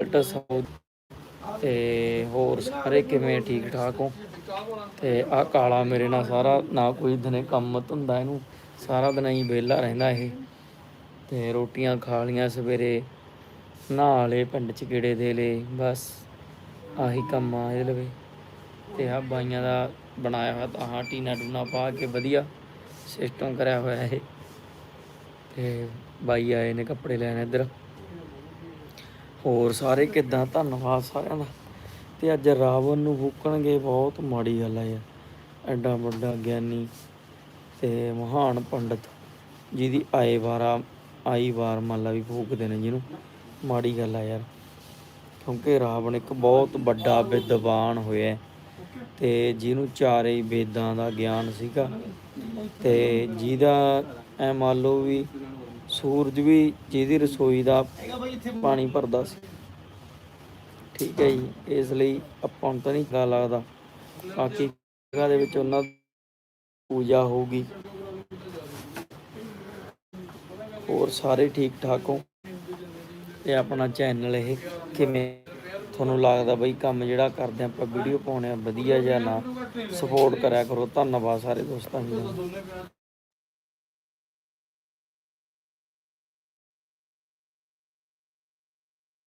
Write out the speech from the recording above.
Result ਸੌ ਤੇ ਹੋਰ ਸਾਰੇ ਕਿਵੇਂ ਠੀਕ ਠਾਕ ਹੋ? ਤੇ ਆ ਕਾਲਾ ਮੇਰੇ ਨਾਲ ਸਾਰਾ, ਨਾ ਕੋਈ ਦਿਨੇ ਕੰਮ ਧੰਦਾ ਇਹਨੂੰ, ਸਾਰਾ ਦਿਨ ਹੀ ਵਿਹਲਾ ਰਹਿੰਦਾ ਇਹ। ਤੇ ਰੋਟੀਆਂ ਖਾ ਲੀਆਂ ਸਵੇਰੇ, ਨਹਾ ਲਏ ਪਿੰਡ ਚ ਗੇੜੇ ਦੇ ਲਏ, ਬਸ ਆਹੀ ਕੰਮ ਆ ਇਹਦੇ ਲਵੇ। ਤੇ ਆ ਬਾਈਆਂ ਦਾ ਬਣਾਇਆ ਹੋਇਆ ਤਾਂ ਹਾਂ ਟੀਨਾ ਟੂਨਾ ਪਾ ਕੇ ਵਧੀਆ ਸਿਸਟਮ ਕਰਿਆ ਹੋਇਆ ਇਹ। ਤੇ ਬਾਈ ਆਏ ਨੇ ਕੱਪੜੇ ਲੈਣ ਇੱਧਰ। ਹੋਰ ਸਾਰੇ ਕਿੱਦਾਂ? ਧੰਨਵਾਦ ਸਾਰਿਆਂ ਦਾ। ਤੇ ਅੱਜ ਰਾਵਣ ਨੂੰ ਫੂਕਣਗੇ ਬਹੁਤ ਮਾੜੀ ਗੱਲ ਆ ਯਾਰ। ਐਡਾ ਵੱਡਾ ਗਿਆਨੀ ਤੇ ਮਹਾਨ ਪੰਡਤ ਜਿਹਦੀ ਆਏ ਵਾਰਾ ਆਈ ਵਾਰ ਮਾਲਾ ਵੀ ਫੂਕਦੇ ਨੇ ਜਿਹਨੂੰ। ਮਾੜੀ ਗੱਲ ਆ ਯਾਰ। ਕਿਉਂਕਿ ਰਾਵਣ ਇੱਕ ਬਹੁਤ ਵੱਡਾ ਵਿਦਵਾਨ ਹੋਇਆ। ਤੇ ਜਿਹਨੂੰ ਚਾਰੇ ਵੇਦਾਂ ਦਾ ਗਿਆਨ ਸੀਗਾ ਤੇ ਜਿਹਦਾ, ਐ ਮੰਨ ਲਓ ਵੀ ਸੂਰਜ ਵੀ ਜਿਹਦੀ ਰਸੋਈ ਦਾ ਪਾਣੀ ਭਰਦਾ ਸੀ। ਠੀਕ ਹੈ ਜੀ, ਇਸ ਲਈ ਆਪਾਂ ਨੂੰ ਤਾਂ ਨਹੀਂ ਚੰਗਾ ਲੱਗਦਾ। ਬਾਕੀ ਜਗ੍ਹਾ ਦੇ ਵਿੱਚ ਉਹਨਾਂ ਦੀ ਪੂਜਾ ਹੋਊਗੀ। ਹੋਰ ਸਾਰੇ ਠੀਕ ਠਾਕ ਹੋ? ਤੇ ਆਪਣਾ ਚੈਨਲ ਇਹ ਕਿਵੇਂ ਤੁਹਾਨੂੰ ਲੱਗਦਾ ਬਈ ਕੰਮ ਜਿਹੜਾ ਕਰਦੇ ਆਪਾਂ, ਵੀਡੀਓ ਪਾਉਣੇ ਆ ਵਧੀਆ ਜਾਂ ਨਾ ਸਪੋਰਟ ਕਰਿਆ ਕਰੋ। ਧੰਨਵਾਦ ਸਾਰੇ ਦੋਸਤਾਂ ਜੀ